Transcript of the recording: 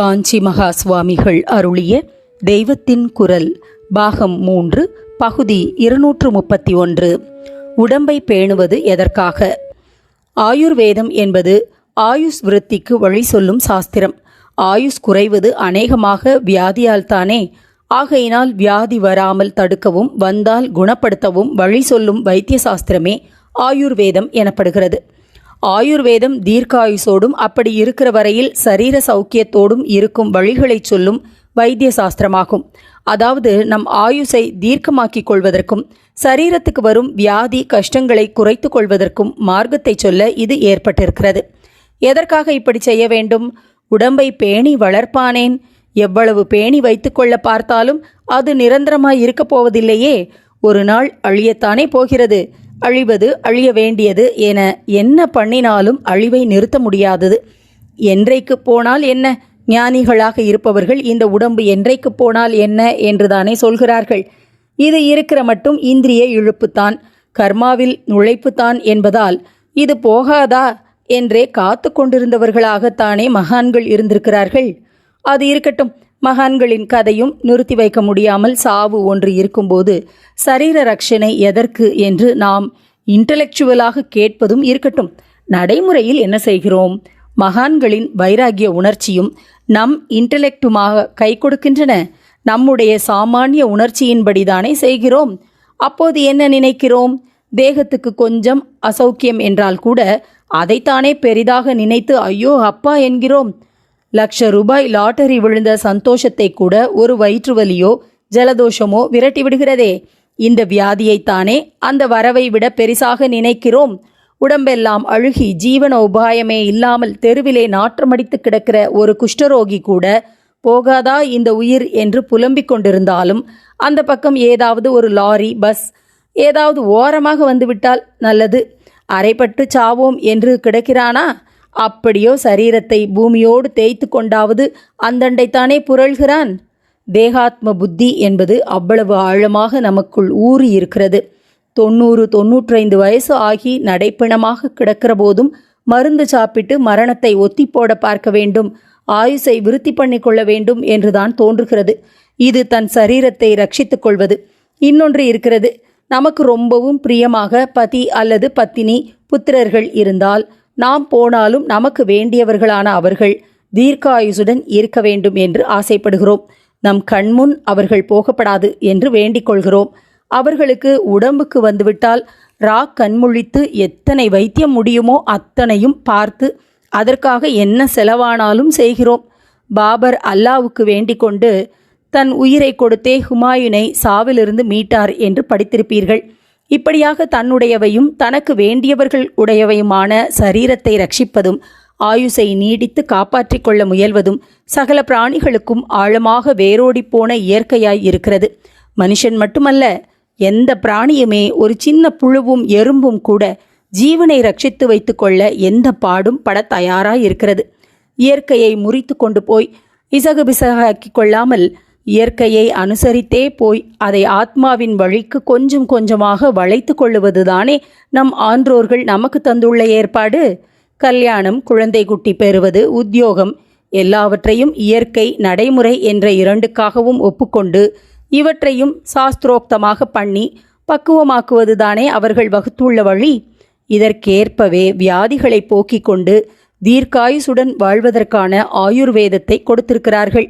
காஞ்சி மகா சுவாமிகள் அருளிய தெய்வத்தின் குரல் பாகம் மூன்று பகுதி இருநூற்று முப்பத்தி ஒன்று. உடம்பை பேணுவது எதற்காக? ஆயுர்வேதம் என்பது ஆயுஸ் விருத்திக்கு வழி சொல்லும் சாஸ்திரம். ஆயுஷ் குறைவது அநேகமாக வியாதியால்தானே ஆகையினால் வியாதி வராமல் தடுக்கவும் வந்தால் குணப்படுத்தவும் வழி சொல்லும் வைத்திய சாஸ்திரமே ஆயுர்வேதம் எனப்படுகிறது. ஆயுர்வேதம் தீர்க்காயுசோடும் அப்படி இருக்கிற வரையில் சரீர சௌக்கியத்தோடும் இருக்கும் வழிகளைச் சொல்லும் வைத்திய சாஸ்திரமாகும் அதாவது நம் ஆயுசை தீர்க்கமாக்கிக் கொள்வதற்கும் சரீரத்துக்கு வரும் வியாதி கஷ்டங்களை குறைத்து கொள்வதற்கும் மார்க்கத்தை சொல்ல இது ஏற்பட்டிருக்கிறது. எதற்காக இப்படி செய்ய வேண்டும்? உடம்பை பேணி வளர்ப்பானேன்? எவ்வளவு பேணி வைத்துக்கொள்ள பார்த்தாலும் அது நிரந்தரமாய் இருக்கப் போவதில்லையே? ஒரு நாள் அழியத்தானே போகிறது? அழிவது அழிய வேண்டியது என என்ன பண்ணினாலும் அழிவை நிறுத்த முடியாதது. என்றைக்கு போனால் என்ன? ஞானிகளாக இருப்பவர்கள் இந்த உடம்பு என்றைக்கு போனால் என்ன என்றுதானே சொல்கிறார்கள். இது இருக்கிற மட்டும் இந்திரிய இழுப்புத்தான் கர்மாவில் நுழைப்புத்தான் என்பதால் இது போகாதா? என்றே காத்து கொண்டிருந்தவர்களாகத்தானே மகான்கள் இருந்திருக்கிறார்கள். அது இருக்கட்டும் மகான்களின் கதையும் நிறுத்தி வைக்க முடியாமல் சாவு ஒன்று இருக்கும்போது சரீர ரட்சணை எதற்கு என்று நாம் இன்டலெக்சுவலாக கேட்பதும் இருக்கட்டும். நடைமுறையில் என்ன செய்கிறோம்? மகான்களின் வைராகிய உணர்ச்சியும் நம் இன்டலெக்டுமாக கை கொடுக்கின்றன. நம்முடைய சாமானிய உணர்ச்சியின்படிதானே செய்கிறோம். அப்போது என்ன நினைக்கிறோம்? தேகத்துக்கு கொஞ்சம் அசௌக்கியம் என்றால் கூட அதைத்தானே பெரிதாக நினைத்து ஐயோ அப்பா என்கிறோம். லட்ச ரூபாய் லாட்டரி விழுந்த சந்தோஷத்தை கூட ஒரு வயிற்று வலியோ ஜலதோஷமோ விரட்டி விடுகிறதே. இந்த வியாதியைத்தானே அந்த வரவை விட பெரிசாக நினைக்கிறோம். உடம்பெல்லாம் அழுகி ஜீவன உபாயமே இல்லாமல் தெருவிலே நாற்றமடித்து கிடக்கிற ஒரு குஷ்டரோகி கூட போகாதா இந்த உயிர் என்று புலம்பிக் கொண்டிருந்தாலும் அந்த பக்கம் ஏதாவது ஒரு லாரி பஸ் ஏதாவது ஓரமாக வந்துவிட்டால் நல்லது. அரைப்பட்டு சாவோம் என்று கிடக்கிறானா? அப்படியோ சரீரத்தை பூமியோடு தேய்த்து கொண்டாவது அந்தண்டைத்தானே புரள்கிறான்? தேகாத்ம புத்தி என்பது அவ்வளவு ஆழமாக நமக்குள் ஊறி இருக்கிறது தொண்ணூறு தொன்னூற்றைந்து வயசு ஆகி நடைப்பிணமாக கிடக்கிற போதும் மருந்து சாப்பிட்டு மரணத்தை ஒத்தி போட பார்க்க வேண்டும் ஆயுசை விருத்தி பண்ணிக்கொள்ள வேண்டும் என்றுதான் தோன்றுகிறது. இது தன் சரீரத்தை ரட்சித்துக் கொள்வது. இன்னொன்று இருக்கிறது நமக்கு ரொம்பவும் பிரியமாக பதி அல்லது பத்தினி புத்திரர்கள் இருந்தால் நாம் போனாலும் நமக்கு வேண்டியவர்களான அவர்கள் தீர்க்காயுசுடன் இருக்க வேண்டும் என்று ஆசைப்படுகிறோம். நம் கண்முன் அவர்கள் போகப்படாது என்று வேண்டிக் கொள்கிறோம் அவர்களுக்கு உடம்புக்கு வந்துவிட்டால் ரா கண்முழித்து எத்தனை வைத்தியம் முடியுமோ அத்தனையும் பார்த்து அதற்காக என்ன செலவானாலும் செய்கிறோம். பாபர் அல்லாவுக்கு வேண்டிக் கொண்டு தன் உயிரை கொடுத்தே ஹுமாயூனை சாவிலிருந்து மீட்டார் என்று படித்திருப்பீர்கள். இப்படியாக தன்னுடையவையும் தனக்கு வேண்டியவர்கள் உடையவையுமான சரீரத்தை ரட்சிப்பதும் ஆயுசை நீடித்து காப்பாற்றிக் கொள்ள முயல்வதும் சகல பிராணிகளுக்கும் ஆழமாக வேரோடிப்போன இயற்கையாய் இருக்கிறது. மனுஷன் மட்டுமல்ல எந்த பிராணியுமே ஒரு சின்ன புழுவும் எறும்பும் கூட ஜீவனை ரட்சித்து வைத்துக்கொள்ள எந்த பாடும் பட தயாராய் இருக்கிறது இயற்கையை முறித்து கொண்டு போய் இசகு பிசகாக்கிக் கொள்ளாமல் இயற்கையை அனுசரித்தே போய் அதை ஆத்மாவின் வழிக்கு கொஞ்சம் கொஞ்சமாக வளைத்து கொள்ளுவதுதானே நம் ஆன்றோர்கள் நமக்கு தந்துள்ள ஏற்பாடு? கல்யாணம் குழந்தை குட்டி பெறுவது உத்தியோகம் எல்லாவற்றையும் இயற்கை நடைமுறை என்ற இரண்டுக்காகவும் ஒப்புக்கொண்டு இவற்றையும் சாஸ்திரோக்தமாக பண்ணி பக்குவமாக்குவதுதானே அவர்கள் வகுத்துள்ள வழி? இதற்கேற்பவே வியாதிகளை போக்கிக் கொண்டு தீர்க்காயுசுடன் வாழ்வதற்கான ஆயுர்வேதத்தை கொடுத்திருக்கிறார்கள்.